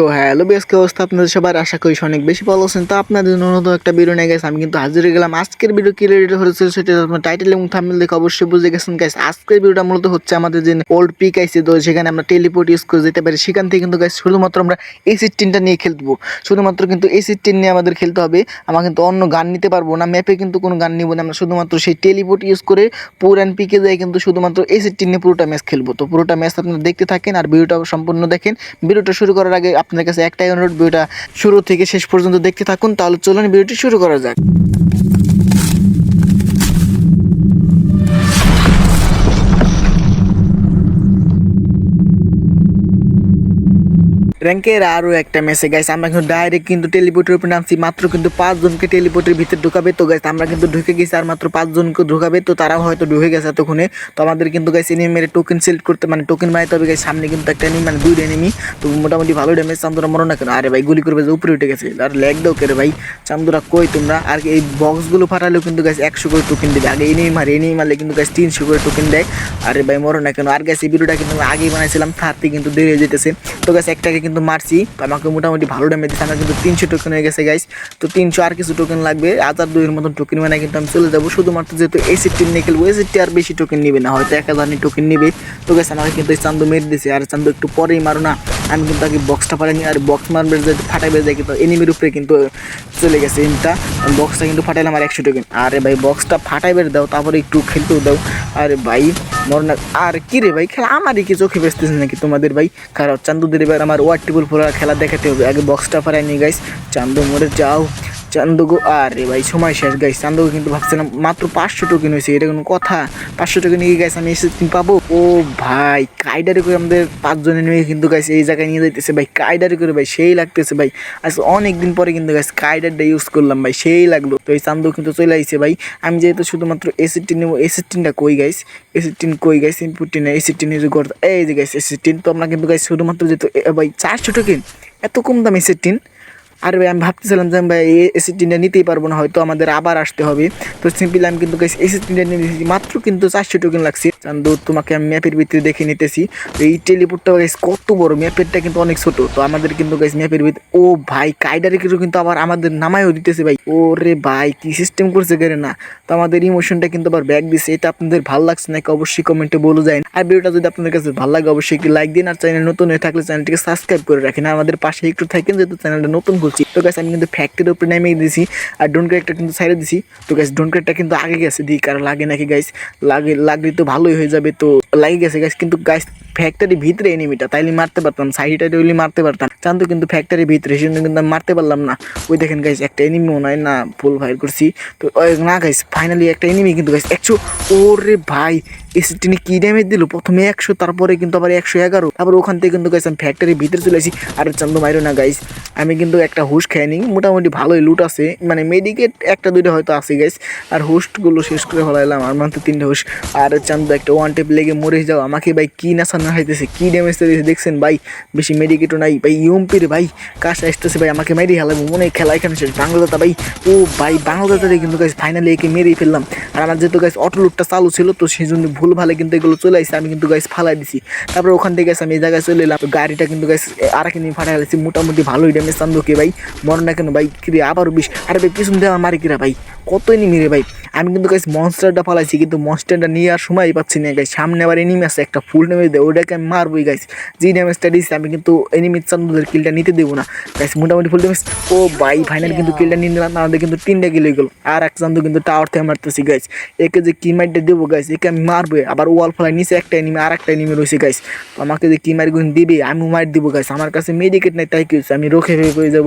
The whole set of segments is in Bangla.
তো হ্যালো বেসকে অবস্থা আপনাদের সবার? আশা করি অনেক বেশি ভালো আছেন। তো আপনাদের নতুন একটা ভিডিও নিয়ে গেছে আমি কিন্তু হাজির হয়ে গেলাম। আজকের ভিডিও কি রেডি হয়েছিল সেটা আপনার টাইটেল এবং থাম্বনেল দেখে অবশ্যই বুঝে গেছেন গাইস আজকের ভিডিওটা মূলত হচ্ছে আমাদের যে ওল্ড পিক আইছে তো সেখানে আমরা টেলিপোর্ট ইউজ করে যেতে পারি। সেখান থেকে কিন্তু গাইস শুধুমাত্র আমরা এই সিস্টেমটা নিয়ে খেলব শুধুমাত্র কিন্তু এই সিস্টেম নিয়ে আমাদের খেলতে হবে। আমরা কিন্তু অন্য গান নিতে পারব না। ম্যাপে কিন্তু কোনো গান নিব না। আমরা শুধুমাত্র সেই টেলিপোর্ট ইউজ করে পুরান পিকে যাই কিন্তু শুধুমাত্র এই সিস্টেম নিয়ে পুরোটা ম্যাচ খেলব। তো পুরোটা ম্যাচ আপনারা দেখতে থাকেন আর ভিডিওটা সম্পূর্ণ দেখেন। ভিডিওটা শুরু করার আগে আপনার কাছে একটাই অনুরোধ, ভিডিওটা শুরু থেকে শেষ পর্যন্ত দেখতে থাকুন, তাহলে চলুন ভিডিওটি শুরু করা যাক। র্যাঙ্কের আরও একটা মেসে গাইস আমরা কিন্তু ডাইরেক্ট কিন্তু টেলিপোর্টের উপরে নামছি, মাত্র কিন্তু পাঁচজনকে টেলিপোর্টের ভিতরে ঢুকাবে তো গাইস আমরা কিন্তু ঢুকে গেছি আর মাত্র পাঁচজনকে ঢুকাবে তো, তারাও হয়তো ঢুকে গেছে এতক্ষণে। তো আমাদের কিন্তু গাইস এনিমের টোকেন সিলেক্ট করতে মানে টোকেন বানাইতে হবে গাইস সামনে কিন্তু একটা এনিমি মানে দুইটা এনিমি তো মোটামুটি ভালো ড্যামেজ চান্দুরা মরো না কেন? আরে ভাই, গুলি করবে যে উপরে উঠে গেছে। আর ল্যাগ দাও কে ভাই, চান্দুরা কই তোমরা? আর এই বক্সগুলো ফাটালেও কিন্তু গাইস একশো করে টোকেন দেবে। আগে এনিমি মারে এনিমি মারলে কিন্তু গাইস তিনশো করে টোকেন দেয়। আরে ভাই, মরো না কেন? আর গাইস এই ভিডিওটা কিন্তু আগেই বানাইছিলাম, থার্টি কিন্তু দেরি হয়ে যেতেছে তো গাইস একটাকে কিন্তু মারছি। আমাকে মোটামুটি ভালো ড্যামেজ দিচ্ছে আমার কিন্তু তিনশো টোকেন হয়ে গেছে গাইস তো তিনশো আর কিছু টোকেন লাগবে। হাজার দুইয়ের মতন টোকেন মানে কিন্তু আমি চলে যাব। শুধুমাত্র যেহেতু এই সিটটি নিয়ে খেলব এই সিটটি আর বেশি টোকেন নিবে না, হয়তো এক হাজার টোকেন নিবে। তো গাইস আমাকে কিন্তু এই চান্দু মেরে দিছে। আর চান্দু একটু পরেই মারো না। আমি কিন্তু আগে বক্সটা পারিনি আর বক্স মারবে যে ফাটাইবে যায় কিন্তু এনিমির উপরে কিন্তু চলে গেছে এমটা বক্সটা কিন্তু ফাটাইলাম আর একশো টোকেন আরে ভাই বক্সটা ফাটাইবে দাও, তারপরে একটু খেলতেও দাও। আরে ভাই মর আর কি রে ভাই, খেলা আমারই কি চোখে বেসতেছে নাকি তোমাদের ভাই? কারণ চান্দুদের এবার আমার ওয়ার টেবিল ফোলার খেলা দেখাতে হবে। আগে বক্সটা ফারাইনি গাইস চান্দু মরে যাও। চান্দুগো, আরে ভাই, সময় শেষ গাইস চান্দুগো কিন্তু ভাবছিলাম মাত্র পাঁচশো টোকেন হয়েছে, এটা কোনো কথা। পাঁচশো টোকেন নিয়ে গাইস আমি এসে পাবো? ও ভাই কাইডারি করে আমাদের পাঁচজনে নিয়ে কিন্তু গাইস এই জায়গায় নিয়ে যাইতেছে ভাই কাইডারি করে ভাই, সেই লাগতেছে ভাই। আজ অনেক দিন পরে কিন্তু গাইস কাইডারটা ইউজ করলাম ভাই, সেই লাগল। তো এই চান্দু কিন্তু চলে আইছে ভাই। আমি যেহেতু শুধুমাত্র এসিটিন নেব এসিটিনটা কই গাইস এসিটিন কই গাইস ইনপুটিন এসিটিন ইউজ করতে এই যে গাইস এসিটিন তো আমরা কিন্তু গাইস শুধুমাত্র যেহেতু ভাই, চারশো টোকেন এত কম দাম এসিটিন আর ভাই, আমি ভাবতেছিলাম যে ভাই এই নিতেই পারব না, হয়তো আমাদের আবার আসতে হবে। তো সিম্পলি আমি কিন্তু টিনটা নিয়ে নিয়েছি, মাত্র কিন্তু চারশো টোকেন লাগছে। চান্দু তোমাকে আমি ম্যাপের ভিতরে দেখে নিতেছি। তো এই টেলিপোর্টটা গাইস কত বড় ম্যাপেরটা কিন্তু অনেক ছোট। তো আমাদের কিন্তু গাইস ম্যাপের ভিতরে ও ভাই কাইডারে কিছু কিন্তু আবার আমাদের নামায়ও দিতেছে ভাই। ও রে ভাই, কি সিস্টেম করছে গেরে না? তো আমাদের ইমোশনটা কিন্তু আবার ব্যাক দিছে। এটা আপনাদের ভালো লাগছে নাকি অবশ্যই কমেন্টে বলে যায় আর ভিডিওটা যদি আপনাদের কাছে ভালো লাগে, অবশ্যই একটি লাইক দিন। আর চ্যানেল নতুন হয়ে থাকলে চ্যানেলটিকে সাবস্ক্রাইব করে রাখেন। আর আমাদের পাশে একটু থাকেন, যেহেতু চ্যানেলটা নতুন বলছি তো গাছ আমি কিন্তু ফ্যাক্টরির উপরে নেমে দিয়েছি আর ডোন ক্রেকটা কিন্তু সাইডে দিছি। তো গাছ ডোন ক্রেকটা কিন্তু আগে গেছে। দিই কারণ লাগে নাকি গাইস লাগে লাগলে তো ভালোই হয়ে যাবে তো লাগে গেছে গাছ কিন্তু গাছ ফ্যাক্টরি ভিতরে এনিমিটা তাইলে মারতে পারতাম সাইডে হইলে মারতে পারতাম। চান্দু কিন্তু ফ্যাক্টরি ভিতরে, সেজন্য কিন্তু আমি মারতে পারলাম না। ওই দেখেন গাইস একটা এনিমি মনে হয় না ফুল ফায়ার করছি। তো না গাইস ফাইনালি একটা এনিমি কিন্তু গাইস একশো, ওরে ভাই টিনে কি ড্যামেজ দিল? প্রথমে একশো, তারপরে কিন্তু আবার একশো এগারো। তারপর ওখান থেকে কিন্তু গাইস আমি ফ্যাক্টরির ভিতরে চলে আসি। আর চান্দু, মাইরো না গাইস আমি কিন্তু একটা হুশ খেয়ে নিই। মোটামুটি ভালোই লুট আছে। মানে মেডিকেট একটা, দুইটা হয়তো আছে গাইস আর হোস্টগুলো শেষ করে ফেলাইলাম, আর মাত্র তিনটে হোস্ট আর চান্দু, একটা ওয়ান টেপ লেগে মরে যাও। আমাকে ভাই কি নাসা না হাইতেছে, কি ড্যামেজ দিয়েছে দেখছেন ভাই? বেশি মেডিকেটও নাই। ভাই ইউম্পির ভাই, কাজ আসতেছে ভাই, আমাকে মেরে হেলাবো। মনে খেলা এখানে শেষ। বাংলাদাতা ভাই, ও ভাই বাংলাদাতারে কিন্তু কাজ ফাইনালি একে মেরেই ফেললাম। আর আমার যেহেতু গাইস অটো লুটটা চালু ছিল, তো সেই জন্য ভুল ভালে কিন্তু এগুলো চলে আসছে আমি কিন্তু গাইস ফালাই দিছি। তারপরে ওখান থেকে গেছে আমি এই জায়গায় চলে এলাম গাড়িটা কিন্তু গাইস আর এক নিয়ে ফাটাই গেছি মোটামুটি ভালোই ড্যামেজ চান্দুকে ভাই? মনে না কেন ভাই? কিরে, আবারও বিষ। আরে ভাই, পিছন দিয়ে আমার মারি কিরা ভাই? কতই নিমি রে ভাই? আমি কিন্তু গাইস মনস্টারটা ফালাইছি, কিন্তু মনস্টারটা নিয়ে আর সময় পাচ্ছি না গাইস সামনে আবার এনিমি আছে, একটা ফুল ড্যামেজ দেয় ওটাকে আমি মারবোই গাইস যে ড্যামেজটা দিয়েছি, আমি কিন্তু এনিমির চান্দুদের কিলটা নিতে দেবো না। গাইস মোটামুটি ফুল ড্যামেজ ও ভাই ফাইনাল কিন্তু কিলটা নিয়ে নিলাম, আমাদের কিন্তু তিনটা কিল গেল। আর এক চান্দু কিন্তু টাওয়ার থেকে মারতেছি গাইস একে যে কি দেবো গাইস একে আমি মারবো। আবার ওয়াল ফলাই নিচে একটা এনিমি আর একটা এনিমি রয়েছে গাইস আমাকে যে কি মারি দিবে আমি মার দিব গাইস আমার কাছে মেডিকেট নাই, তাই কি হচ্ছে আমি রোখে ভেবে হয়ে যাব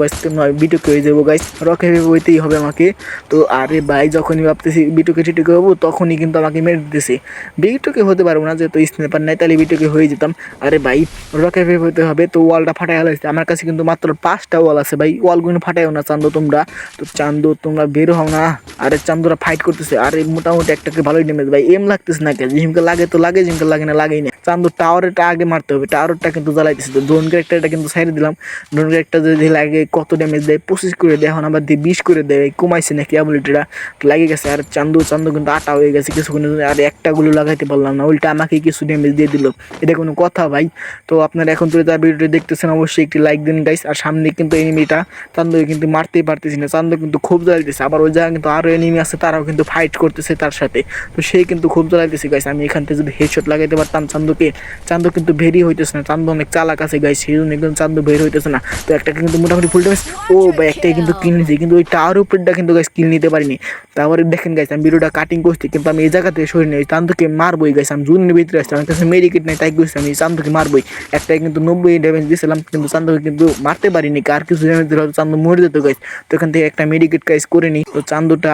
বিটুকে হয়ে যাব গাইস রকে ভেবে হইতেই হবে আমাকে। তো আরে ভাই, যখনই ভাবতেছি বিটুকে টিটুকে হব তখনই কিন্তু আমাকে মেরে দিতেছে। বিটুকে হতে পারব না, যেহেতু স্নেপার নাই, তাহলে বিটুকে হয়ে যেতাম। আরে ভাই রকে ভেবে হতে হবে, তো ওয়ালটা ফাটাই হলাইছে আমার কাছে কিন্তু মাত্র পাঁচটা ওয়াল আছে ভাই। ওয়ালগুলো ফাটাইও না, চান্দো তোমরা। তো চান্দো তোমরা বের হও না। আরে চান্দুরা ফাইট করতেছে। আরে মোটামুটি একটাকে ভালোই ড্যামেজ ভাই এম লাগতেছে না কে জিমকে লাগে তো লাগে জিমকে লাগে না, লাগেই না। চান্দু টাওয়ারটা আগে মারতে হবে। টাওয়ারটা কিন্তু জ্বালাইতেছে। তো ড্রোন ক্যারেক্টারটা কিন্তু সাইডে দিলাম। ড্রোন ক্যারেক্টার যদি লাগে কত ড্যামেজ দেয়, পঁচিশ করে দেয়, এখন আবার দিয়ে বিশ করে দেয় কমাইছে নাকি অ্যাবিলিটিটা লাগে গেছে। আর চান্দু চান্দু কিন্তু আটা হয়ে গেছে কিছুক্ষণের জন্য। আর একটা গুলো লাগাইতে পারলাম না। উল্টা আমাকে কিছু ড্যামেজ দিয়ে দিল। এটা কোনো কথা ভাই। তো আপনারা এখন তো তার ভিডিওটি দেখতেছেন, অবশ্যই একটি লাইক দিন গাইস আর সামনে কিন্তু এনিমিটা চান্দকে কিন্তু মারতেই পারতেছি না। চান্দ কিন্তু খুব জ্বালাইতেছে। আবার ওই জায়গায় কিন্তু আরও এনিমি আছে, তারাও কিন্তু ফাইট করতেছে তার সাথে। তো সেই কিন্তু খুব জ্বালাইতেছে গাইস আমি এখান থেকে যদি হেডশট লাগাইতে পারতাম চান্দকে, চান্দ কিন্তু বেরি হইতেছে না। চান্দ অনেক চালাক আছে গাইস সেই জন্য কিন্তু চান্দ বের হইতেছে না। তো একটা কিন্তু মোটামুটি ফুল ড্যামেজ ও ভাই একটাই কিন্তু কিল নিয়েছি, কিন্তু ওই টাওয়ার উপরটা কিন্তু গাইস কিল নিতে পারিনি। তারপরে দেখেন গাইস আমি ভিডিওটা কাটিং করছি, কিন্তু আমি এই জায়গা থেকে সরে নিই চান্দকে মারবই গাইস আমি জুনের ভিতরে আসছি আমার কাছে মেডিকেট নেই, তাই করছি আমি চান্দকে মারবই। একটাই কিন্তু নব্বই ড্যামেজ দিয়েছিলাম কিন্তু চান্দকে কিন্তু মারতে পারিনি, কার কিছু ড্যামেজ দিলে চান্দু মরে যেত গাইস তো এখান থেকে একটা মেডিকেট কাজ করে নিই। তো চান্দুটা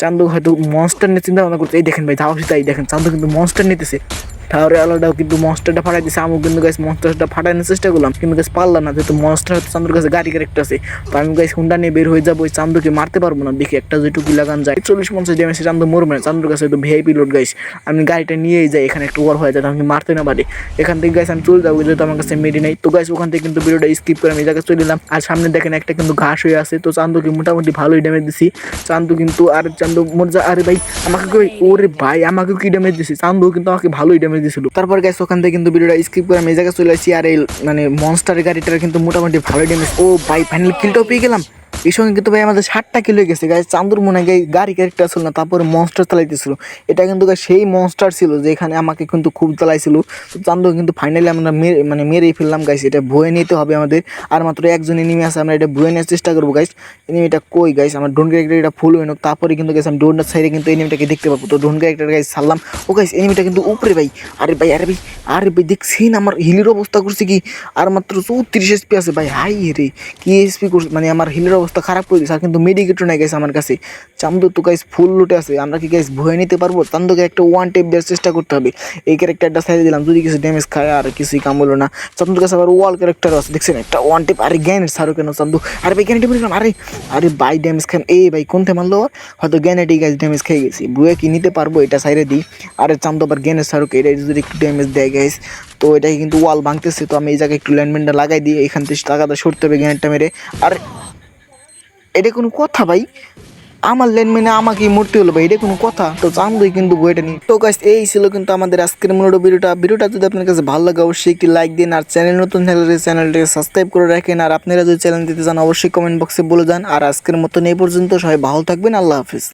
চান্দু হয়তো মনস্টার নিয়ে চিন্তা ভাবনা করছে। এই দেখেন ভাই ধাও তাই দেখেন, চান্দু কিন্তু মনস্টার নিতেছে। তাহলে আলাদাও কিন্তু মনস্টারটা ফাটাই দিছে। আমি কিন্তু গাইস মনস্টারটা ফাটানোর চেষ্টা করলাম। কিন্তু গাছ পারলাম না, যেহেতু মনস্টার হয়তো চান্দুর কাছে গাড়ি ক্যারেক্টার আছে। তো আমি গাইস হুন্ডা নিয়ে বের হয়ে যাব, ওই চান্দুকে মারতে পারব না। দেখি একটা যেটুকু লাগান যায়। চল্লিশ পঞ্চাশ ড্যামেজ চান্দু মরবে না। চান্দুর কাছে হয়তো ভিআইপি লোড গাইস আমি গাড়িটা নিয়েই যাই, এখানে একটু ওয়ার হয়ে যায় আমি মারতে না পারি। এখান থেকে গাইস আমি চলে যাব, যেহেতু আমার কাছে মেডি নেই। তো গাইস ওখান থেকে কিন্তু ভিডিওটা স্কিপ করে আমি জায়গায় চলে এলাম। আর সামনে দেখেন একটা কিন্তু ঘাস হয়ে আছে। তো চান্দুকে মোটামুটি ভালোই ড্যামেজ দিছি। চান্দু কিন্তু, আর চান্দু মরজা আরে ভাই, আমাকে ওরে ভাই, আমাকে কি ড্যামেজ দিছি? চান্দু কিন্তু আমাকে ভালোই ড্যামেজ দিছিল। তারপর গ্যাস ওখান থেকে কিন্তু ভিডিওটা স্কিপ করে আমি এই জায়গায় চলে আসি আর এই মানে মনস্টার গাড়িটার কিন্তু মোটামুটি ভালো ড্যামেজ ও ভাই ফাইনাল কিলটাও পেয়ে গেলাম। এই সঙ্গে কিন্তু ভাই আমাদের ষাটটা কিলো গেছে গাছ চান্দুর মনে গাই গাড়ি ক্যারেক্টার ছিল না, তারপরে মনস্টার চালাইতেছিল। এটা কিন্তু সেই মনস্টার ছিল যে এখানে আমাকে কিন্তু খুব চালাইছিল তো চান্দু কিন্তু ফাইনালি আমরা মেরে মানে মেরেই ফেললাম গাইস এটা বয়ে নিতে হবে আমাদের। আর মাত্র একজন এনিমি আছে, আমরা এটা বয়ে নেওয়ার চেষ্টা করব গাইস এনিমিটা কই গাইস আমার ড্রোন ক্যারেক্টার এটা ফুল হয়ে তারপরে কিন্তু গাইস আমি ড্রোনটা সাইডে কিন্তু এনিমিটাকে দেখতে পাবো। তো ড্রোন ক্যারেক্টার গাইস ছাড়লাম। ও গাইস এনিমিটা কিন্তু উপরে, ভাই। আরে ভাই আরে ভাই আরে ভাই, দেখছেন আমার হিলের অবস্থা করছে কি? আর মাত্র চৌত্রিশ এসপি আছে, ভাই। হাই রে, কি এসপি করছে? মানে আমার হিলের অবস্থা খারাপ করে দিয়েছে আর কিন্তু মেডিকেটও নাই গেছে আমার কাছে। চান্দু, তো গাইস ফুল লুটে আছে। আমরা কি গাইস ভয়ে নিতে পারব? চান্দুকে একটা ওয়ান টেপ দেওয়ার চেষ্টা করতে হবে। এই ক্যারেক্টারটা সাইডে দিলাম। যদি কিছু ড্যামেজ খায়, আর কিছুই কাম হলো না। চান্দুর কাছে আবার ওয়াল ক্যারেক্টার আছে। দেখছেন? একটা ওয়ান টেপ আরে গ্যানেট সারো কেন চান্দু? আরে ভাই গ্যানেট বললাম আরে আরে ভাই ড্যামেজ খান। এই ভাই, কোনতে মারলো ওর? হয়তো গ্যানেটই গাইস ড্যামেজ খেয়ে গেছি। বুয়ে কি নিতে পারব? এটা সাইডে দিই। আরে চান্দু আবার গ্যানেট সারুক এটা যদি একটু ড্যামেজ দেয় গাইস তো এটাকে কিন্তু ওয়াল ভাঙতেছে। তো আমি এই জায়গায় একটু ল্যান্ডমেন্টটা লাগাই দিই এখান থেকে টাকাটা সরতে হবে গ্যানেটটা মেরে। আর এটা কোনো কথা ভাই? আমার লেন মেনে আমাকে মরতে হলো ভাই, এটা কোনো কথা? তো জানবোই কিন্তু বইটা নিয়ে। তো কাজ এই ছিল কিন্তু আমাদের আজকের মূলত ভিডিওটা। ভিডিওটা যদি আপনার কাছে ভালো লাগে, অবশ্যই একটি লাইক দিন আর চ্যানেল নতুন থাকলে চ্যানেলটাকে সাবস্ক্রাইব করে রাখেন। আর আপনারা যদি চ্যানেল দিতে চান, অবশ্যই কমেন্ট বক্সে বলে যান। আর আজকের মতন এই পর্যন্ত সবাই ভালো থাকবেন, আল্লাহ হাফিজ।